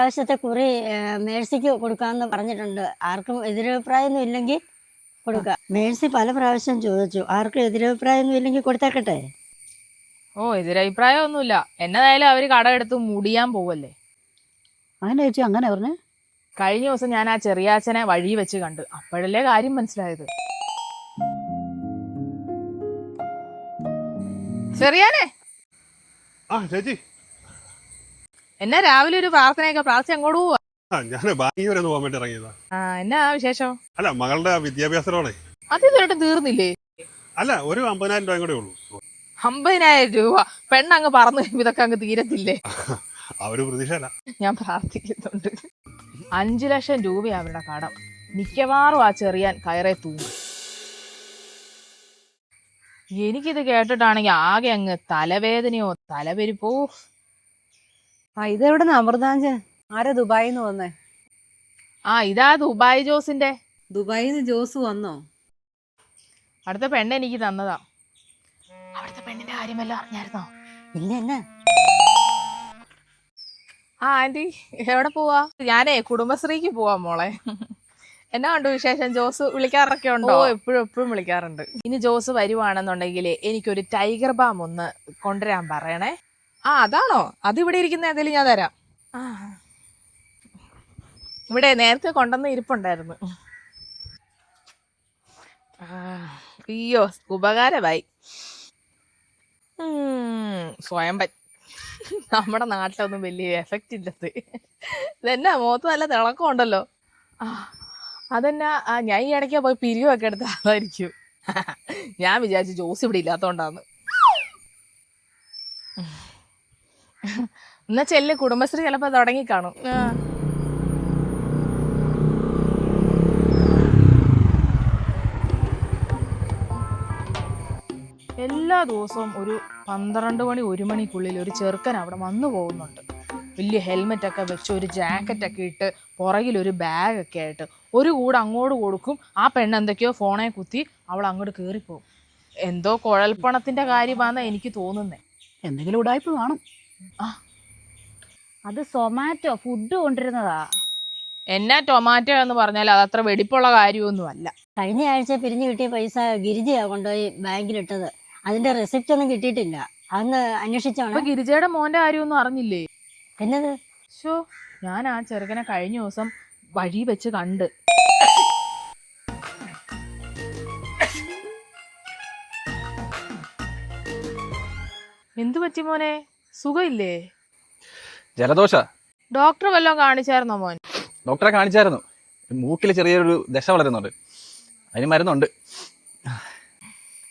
പ്രാവശ്യത്തെ കുറി മേഴ്സിക്ക് കൊടുക്കാമെന്ന് പറഞ്ഞിട്ടുണ്ട്. ആർക്കും എതിരഭിപ്രായമൊന്നും ഇല്ലെങ്കിൽ കൊടുക്കാം. മേഴ്സി പല പ്രാവശ്യം ചോദിച്ചു ആർക്കും എതിരഭിപ്രായമൊന്നും ഇല്ലെങ്കിൽ കൊടുത്തേക്കട്ടെ? ഓ എതിരഭിപ്രായം ഒന്നുമില്ല എന്നതായാലും അവർ കട എടുത്ത് മുടിയാൻ പോവല്ലേ? അങ്ങനെ ചേച്ചി അങ്ങനെ പറഞ്ഞു? കഴിഞ്ഞ ദിവസം ഞാൻ ആ ചെറിയാച്ചനെ വഴി വെച്ച് കണ്ടു. അപ്പോഴല്ലേ കാര്യം മനസ്സിലായത്. ചെറിയാനെ? ആ ചേച്ചി. എന്നാ രാവിലെ ഒരു പ്രാർത്ഥനയൊക്കെ പ്രാർത്ഥിച്ച് അങ്ങോട്ട് പോവാ. ഞാൻ ബാങ്കി വരെ ഒന്ന് പോകാൻ വേണ്ടി ഇറങ്ങിയതാ. ആ എന്നാ വിശേഷം? അല്ല മകളുടെ വിദ്യാഭ്യാസ ലോണേ അത് ഇതുവരെയായിട്ടും തീർന്നില്ലേ? അല്ല ഒരു അമ്പതിനായിരം രൂപ കൂടെ ഉള്ളൂ. അമ്പതിനായിരം രൂപ. പെണ്ണങ്ങ് പറന്നു കഴിയുമ്പോ ഇതൊക്കെ അങ്ങ് തീരത്തില്ലേ? അവർ പ്രതീക്ഷയല്ല. ഞാൻ പ്രാർത്ഥിക്കുന്നുണ്ട്. അഞ്ചു ലക്ഷം രൂപയാ അവരുടെ കടം. മിക്കവാറും ആ ചെറിയാൻ കയറെ തൂങ്ങി. എനിക്കിത് കേട്ടിട്ടാണെങ്കിൽ ആകെ അങ്ങ് തലവേദനയോ തലപെരിപ്പോ ആ ഇതെവിടെ നിന്ന് അമൃതാഞ്ചൻ ആരാ ദുബായിൽ നിന്ന് വന്നേ? ആ ഇതാ ദുബായ് ജോസിന്റെ. ദുബായിൽ നിന്ന് ജോസ് വന്നോ? അടുത്ത പെണ്ണ് എനിക്ക് തന്നതാ. അവിടുത്തെ പെണ്ണിന്റെ കാര്യമെല്ലാം അറിഞ്ഞായിരുന്നോ? ഇല്ല എന്നാ ആ ആന്റി എവിടെ പോവാ? ഞാനേ കുടുംബശ്രീക്ക് പോവാ മോളെ. എന്നാ ഉണ്ട് വിശേഷം? ജോസ് വിളിക്കാറൊക്കെ ഉണ്ടോ? എപ്പോഴും എപ്പോഴും വിളിക്കാറുണ്ട്. ഇനി ജോസ് വരുവാണെന്നുണ്ടെങ്കിൽ എനിക്കൊരു ടൈഗർ ബാം ഒന്ന് കൊണ്ടുവരാൻ പറയണേ. ആ അതാണോ? അത് ഇവിടെ ഇരിക്കുന്ന ഏതെങ്കിലും ഞാൻ തരാം. ആ ഇവിടെ നേരത്തെ കൊണ്ടുവന്ന ഇരിപ്പുണ്ടായിരുന്നു. അയ്യോ ഉപകാരമായി. ഉം, സ്വയം പറ്റ് നമ്മുടെ നാട്ടിലൊന്നും വലിയ എഫക്റ്റ് ഇല്ലത്. ഇതെന്നെ മുഖത്ത് നല്ല തിളക്കമുണ്ടല്ലോ ആ. അതെന്നാ ഞാൻ ഈ ഇടയ്ക്ക് പോയി പിരിവൊക്കെ എടുത്ത ആളായിരിക്കും ഞാൻ വിചാരിച്ചു ജോസ് ഇവിടെ ഇല്ലാത്തോണ്ടാന്ന്. എന്നാ ചെല്ല് കുടുംബശ്രീ ചിലപ്പോ തുടങ്ങി കാണും. എല്ലാ ദിവസവും ഒരു പന്ത്രണ്ട് മണി ഒരു മണിക്കുള്ളിൽ ഒരു ചെറുക്കൻ അവിടെ വന്നു പോകുന്നുണ്ട്. വലിയ ഹെൽമെറ്റ് ഒക്കെ വെച്ച് ഒരു ജാക്കറ്റ് ഒക്കെ ഇട്ട് പുറകിൽ ഒരു ബാഗ് ഒക്കെ ആയിട്ട്. ഒരു കൂടെ അങ്ങോട്ട് കൊടുക്കും. ആ പെണ്ണ് എന്തൊക്കെയോ ഫോണെ കുത്തി അവൾ അങ്ങോട്ട് കയറിപ്പോകും എന്തോ കുഴൽപ്പണത്തിന്റെ കാര്യമാണെന്നാ എനിക്ക് തോന്നുന്നേ. എന്തെങ്കിലും ഉടായ്പ കാണും അത് സൊമാറ്റോ ഫുഡ് കൊണ്ടിരുന്നതാ എന്നാ ടൊമാറ്റോ എന്ന് പറഞ്ഞാൽ അത് അത്ര വെടിപ്പുള്ള കാര്യമൊന്നും അല്ല കഴിഞ്ഞ ആഴ്ച പിരിഞ്ഞു കിട്ടിയ പൈസ ഗിരിജയാ കൊണ്ടുപോയി ബാങ്കിലിട്ടത്. അതിന്റെ റെസിപ്റ്റ് ഒന്നും കിട്ടിയിട്ടില്ല. അന്ന് അന്വേഷിച്ചാണ്? അന്വേഷിച്ചോണം ഗിരിജയുടെ മോന്റെ കാര്യമൊന്നും അറിഞ്ഞില്ലേ? എന്നത്? ഷോ ഞാൻ ആ ചെറുക്കനെ കഴിഞ്ഞ ദിവസം വഴി വെച്ച് കണ്ട്. എന്തു പറ്റി മോനെ? സുഖമില്ലേ? ജലദോഷ ഡോക്ടർ വല്ലതും കാണിച്ചായിരുന്നോ മോൻ? ഡോക്ടറെ കാണിച്ചായിരുന്നു. മൂക്കിൽ ചെറിയൊരു ദശ വളരുന്നുണ്ട്. അതിന് മരുന്നുണ്ട്.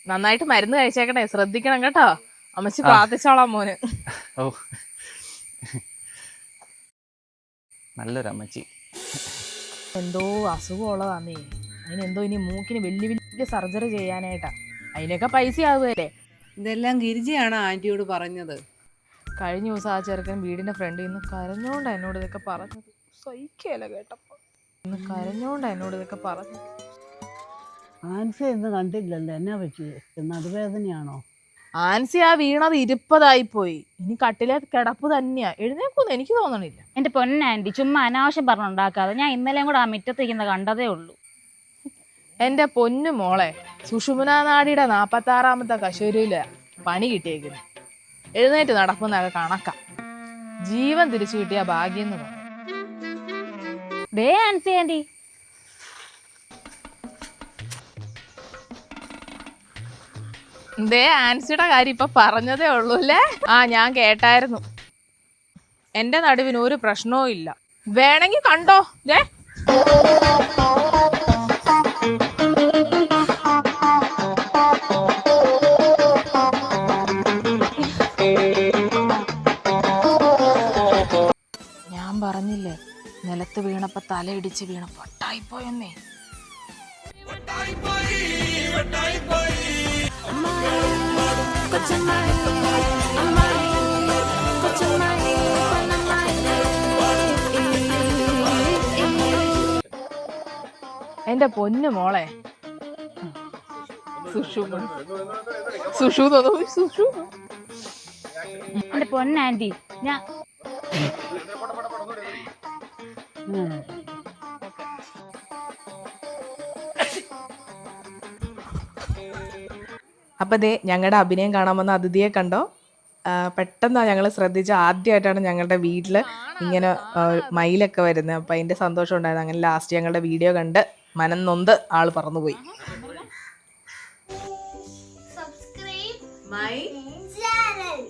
നന്നായിട്ട് മരുന്ന് കഴിച്ചേക്കണേ. ശ്രദ്ധിക്കണം കേട്ടോ. അമ്മച്ചി പ്രാർത്ഥിച്ചോളാം മോന്. ഓ. നല്ലൊരു അമ്മച്ചി. എന്തോ അസുഖമുള്ളതാന്നേ. അതിനെന്തോ ഇനി മൂക്കിന് വലിയ വലിയ സർജറി ചെയ്യാനായിട്ടാ. അതിനൊക്കെ പൈസ ആവുകയല്ലേ ഇതെല്ലാം ഗിരിജയാണ് ആന്റിയോട് പറഞ്ഞത്. കഴിഞ്ഞ ദിവസം ആ ചെറുക്കൻ വീടിന്റെ ഫ്രണ്ടിൽ നിന്ന് കരഞ്ഞോണ്ട് എന്നോട് ഇതൊക്കെ പറഞ്ഞത് സഹിക്കല കേട്ടപ്പോ. ഇന്ന് കരഞ്ഞോണ്ട് എന്നോട് ഇതൊക്കെ പറഞ്ഞത് ആൻസി ഇന്ന് കണ്ടില്ലല്ലോ. എന്നാ പറ്റി നടുവേദനയാണോ? ആൻസി ആ വീണത് ഇരുപ്പതായി പോയി ഇനി കട്ടിലെ കിടപ്പ് തന്നെയാ. എഴുന്നേക്കൊന്നും എനിക്ക് തോന്നണില്ല. എന്റെ പൊന്നാന്റി ചുമ്മാ അനാവശ്യം പറഞ്ഞുണ്ടാക്കാതെ. ഞാൻ ഇന്നലെയും കൂടെ ആ മുറ്റത്തിരിക്കുന്ന കണ്ടതേ ഉള്ളൂ. എന്റെ പൊന്നു മോളെ സുഷുമന നാടിയുടെ നാപ്പത്താറാമത്തെ കശൂരിയിൽ പണി കിട്ടിയേക്കുന്നു. എഴുന്നേറ്റ് നടക്കുന്നതൊക്കെ കണക്കാം. ജീവൻ തിരിച്ചു കിട്ടിയ ഭാഗ്യം എന്ന് പറയും. ദേ ആൻസി ആന്റി. ദേ ആൻസിയുടെ കാര്യം ഇപ്പൊ പറഞ്ഞതേ ഉള്ളൂ അല്ലേ? ആ ഞാൻ കേട്ടായിരുന്നു. എന്റെ നടുവിന് ഒരു പ്രശ്നവും ഇല്ല. വേണമെങ്കിൽ കണ്ടോ? ദേ. പറഞ്ഞില്ലേ? നിലത്ത് വീണപ്പോ തലയിടിച്ച് വീണ പൊട്ടായിപ്പോയെന്നേ എന്റെ പൊന്നു മോളെ. സുഷു സുഷു സുഷു. എന്റെ പൊന്നാന്റി ഞാൻ അപ്പോൾ ദേ ഞങ്ങളുടെ അഭിനയം കാണാൻ വന്ന അതിഥിയെ കണ്ടോ? പെട്ടെന്ന് പെട്ടെന്നാണ് ഞങ്ങൾ ശ്രദ്ധിച്ച ആദ്യമായിട്ടാണ് ഞങ്ങളുടെ വീട്ടിൽ ഇങ്ങനെ മയിലൊക്കെ വരുന്നത് അപ്പം അതിന്റെ സന്തോഷം ഉണ്ടായിരുന്നു. അങ്ങനെ ലാസ്റ്റ് ഞങ്ങളുടെ വീഡിയോ കണ്ട് മനം നൊന്ത് ആൾ പറന്നുപോയി. Subscribe my channel.